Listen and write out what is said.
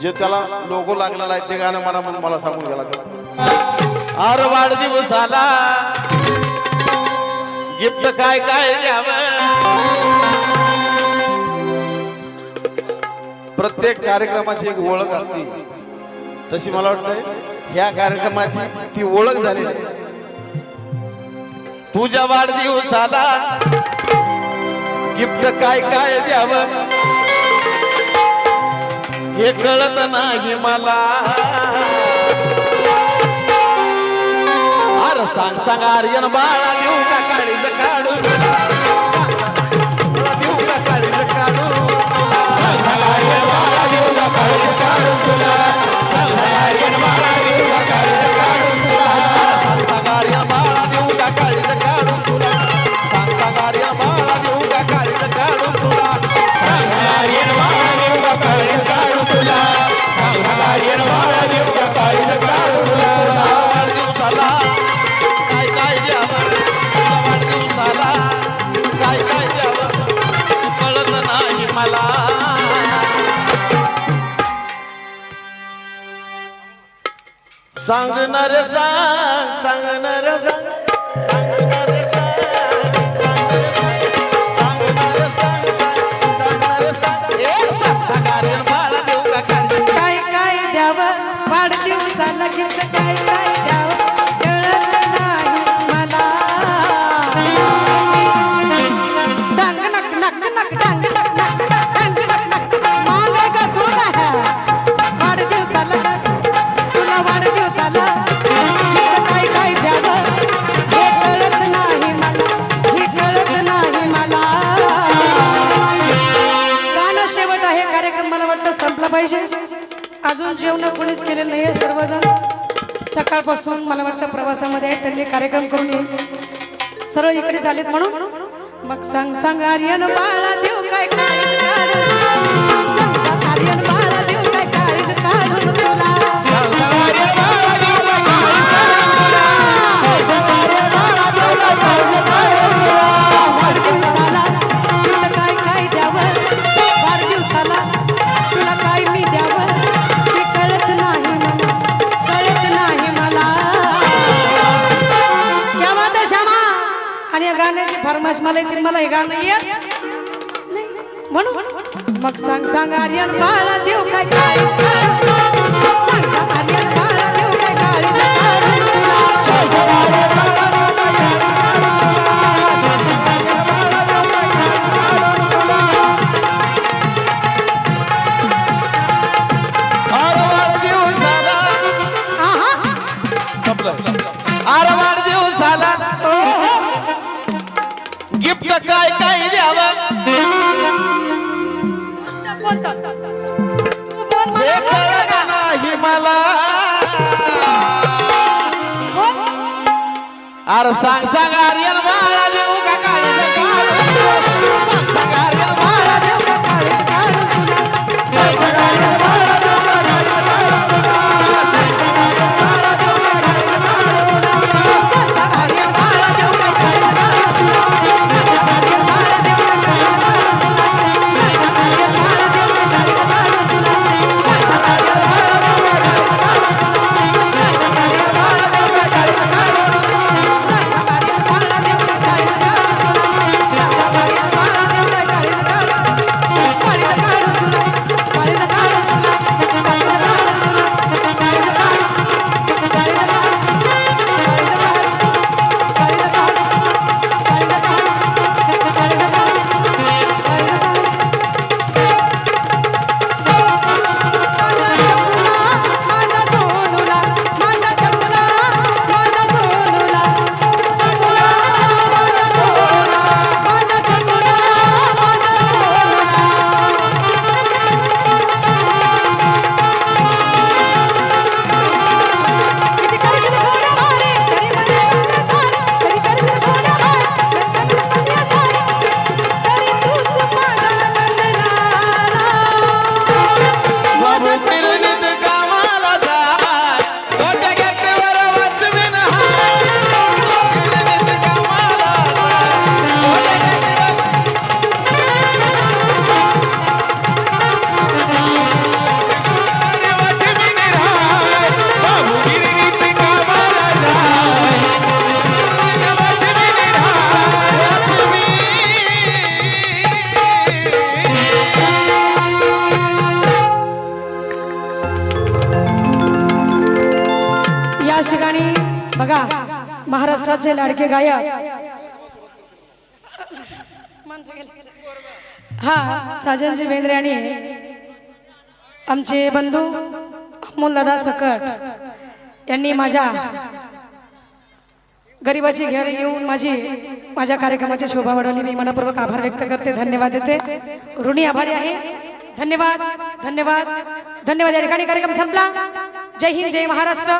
जे त्याला लोगो लागलेला आहे ते गाणं मला म्हणून मला सांगून गेला आर वाढदिवस आला गिफ्ट काय काय प्रत्येक कार्यक्रमाची एक ओळख असते. तशी मला वाटतंय ह्या कार्यक्रमाची ती ओळख झाली तुझ्या वाढदिवस आला गिफ्ट काय काय द्यावं? हे कळत नाही मला. अरे सांग सांग आर्यन बाळा देऊ का काळी मला. सांगणार सांग सांगणार सांग. पाहिजे. अजून जेवण कोणीच केलेलं नाही आहे सर्वजण. सकाळपासून मला वाटतं प्रवासामध्ये आहेत त्यांनी कार्यक्रम करून येईल. सर्व इकडे झालेत म्हणून. मग सांग सांग आर्यन बाळा देऊ काय? फरमाश मला येतील मला हे गाणं येत. म्हणून मग सांग सांग आर्यन बाळा देव काय सांग सांग आर्यन बाळा देव काय नाही मला. सांग सांग आर्यन ठिकाणी बघा महाराष्ट्राचे लाडके गायक. हा साजनजी बेंद्रे आणि आमचे बंधू अमोलदादा सकट यांनी माझ्या गरिबाची घर येऊन माझी माझ्या कार्यक्रमाची शोभा वाढवली मी मनपूर्वक आभार व्यक्त करते धन्यवाद देते. ऋणी आभारी आहे. धन्यवाद धन्यवाद धन्यवाद. या ठिकाणी कार्यक्रम संपला. जय हिंद जय महाराष्ट्र.